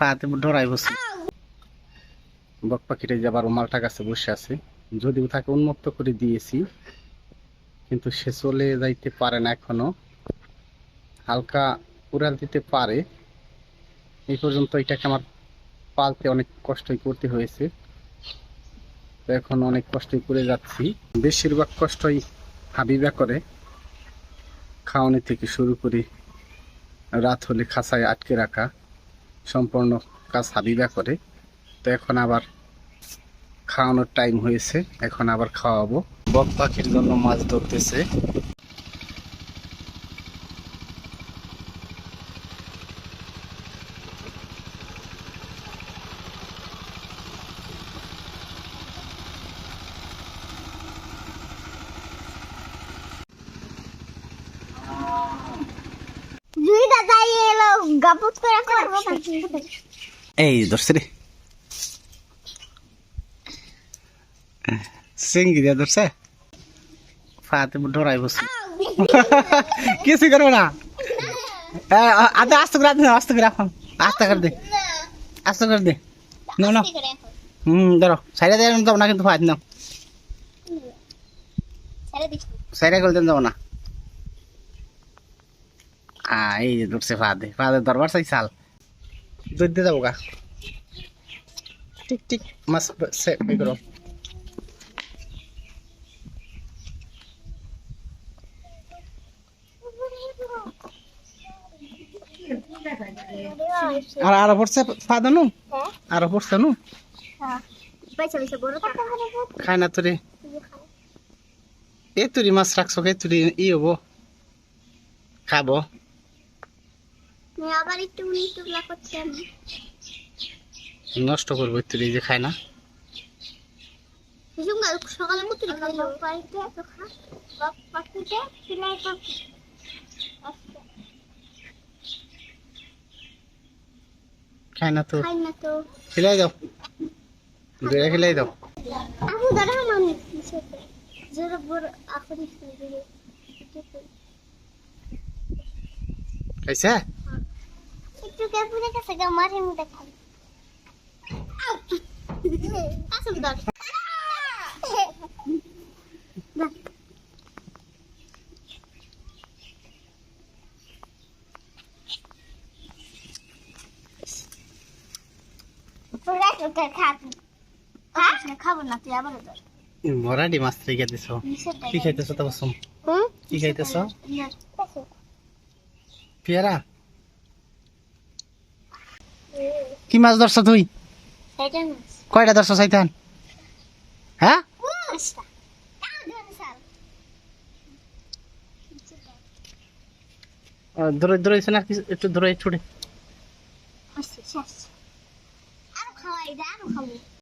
ফাতে ডরাই বসে। বক পাখিটা যে আবার মালটা গাছে বসে আছে। যদিও তাকে উন্মুক্ত করে দিয়েছি, কিন্তু সে চলে যাইতে পারে না এখনও। হালকা উড়াল দিতে পারে। এই পর্যন্ত এটাকে আমার পালতে অনেক কষ্টই করতে হয়েছে। এখন অনেক কষ্টই করে যাচ্ছি। বেশিরভাগ কষ্টই হাবিবা করে। খাওয়ানি থেকে শুরু করে রাত হলে খাঁচায় আটকে রাখা। সম্পূর্ণ কাজ হাবিবা করে। তো এখন আবার খাওয়ানোর টাইম হয়েছে, এখন আবার খাওয়াবো। বক পাখির জন্য মাছ ধরতেছে। গাপুত করে করব এই ধরছে রে সিঙ্গি দিয়া ধরছে ফাতে ডরাই বসে কিছু করব না আদে আস্তে করে আদে আস্তে করে এখন আস্তে করে দে আস্তে করে দে না না হুম ধরো সাইডে দিয়ে যাব না কিন্তু ছেড়ে দিস সাইডে করে দেন যাব না এই যে ধরছে ফাদে। ফাদে দরবার চাই চাল। দুধ দিয়ে যাব গা। টিক টিক মাছ সে করো। আর আরও পড়ছে ফাদা নু আরও পড়ছে নু বড় টাকা খায় না তোরে। এ তুরি মাছ রাখছো কে? তুরি ই হব। খাব। আবার একটু টুকলা করছি আমি। নষ্ট করব তুরি যে খায় না সকালে কত খাব বাড়িতে তো খা পাখিতে সিলাই পাখি খায় না তো। খাই না তো। খিলাই দাও। খিলাই দাও। আপু দাঁড়া জোরে বড় আপনি খাইছে? একটু ক্যাপুরে কাছে গা মারে মু দেখাই আসল দাঁড় খাব না তুই আবার মরাডি মাছ রেখে দিছ কি খাইতেছ তা বসুম কি খাইতেছ পেয়ারা কি মাছ ধরছ তুই? কয়টা ধরছ সাইতান হ্যাঁ? ধরে ধরেছে না একটু ধরে ছুটে